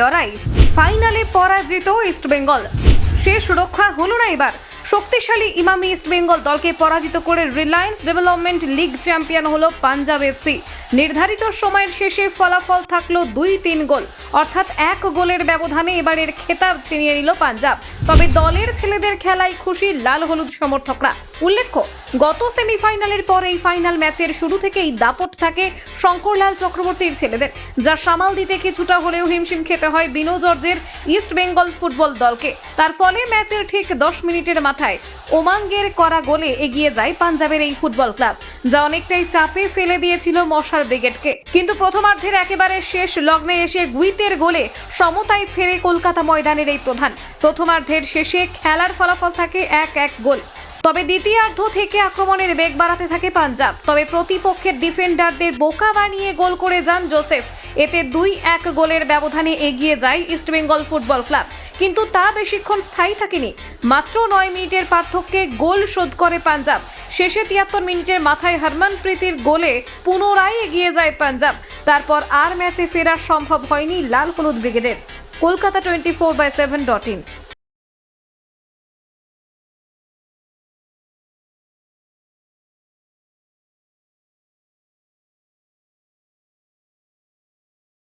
লড়াই। ফাইনালে পরাজিত ইস্টবেঙ্গল শেষ রক্ষা হলো না এবার। শক্তিশালী ইমামি ইস্টবেঙ্গল দলকে পরাজিত করে রিলায়েন্স ডেভেলপমেন্ট লিগ চ্যাম্পিয়ন হলো পাঞ্জাব এফসি। নির্ধারিত সময়ের শেষে ফলাফল থাকল দুই তিন গোল। অর্থাৎ এক গোলের ব্যবধানে এবারের খেতাব ছিনিয়ে নিল পাঞ্জাব। তবে দলের ছেলেদের খেলায় খুশি লাল হলুদ সমর্থকরা। উল্লেখ্য, গত সেমিফাইনালের পর এই ফাইনাল ম্যাচের শুরু থেকেই দাপট থাকে শঙ্করলাল চক্রবর্তীর ছেলেদের, যা সামাল দিতে কিছুটা হলেও হিমশিম খেতে হয় বিনো জর্জের ইস্ট বেঙ্গল ফুটবল দলকে। তার ফলে ম্যাচের ঠিক দশ মিনিটের মাথায় ওমাঙ্গের করা গোলে এগিয়ে যায় পাঞ্জাবের এই ফুটবল ক্লাব, যা অনেকটাই চাপে ফেলে দিয়েছিল মশার ব্রিগেডকে। কিন্তু প্রথমার্ধের একেবারে শেষ লগ্নে এসে গুইতের গোলে সমতায় ফেরে কলকাতা ময়দানের এই প্রধান। প্রথমার্ধের শেষে খেলার ফলাফল থাকে এক এক গোল। তবে দ্বিতীয়ার্ধ থেকে আক্রমণের বেগ বাড়াতে থাকে পাঞ্জাব। তবে প্রতিপক্ষের ডিফেন্ডারদের বোকা বানিয়ে গোল করে যান জোসেফ। এতে দুই এক গোলের ব্যবধানে এগিয়ে যায় ইস্টবেঙ্গল ফুটবল ক্লাব। কিন্তু তা বেশিক্ষণ স্থায়ী থাকেনি। মাত্র নয় মিনিটের পার্থক্যে গোল শোধ করে পাঞ্জাব। শেষে তিয়াত্তর মিনিটের মাথায় হরমনপ্রীতির গোলে পুনরায় এগিয়ে যায় পাঞ্জাব। তারপর আর ম্যাচে ফেরা সম্ভব হয়নি লাল হলুদ ব্রিগেডের। Kolkata twenty four by seven dot in.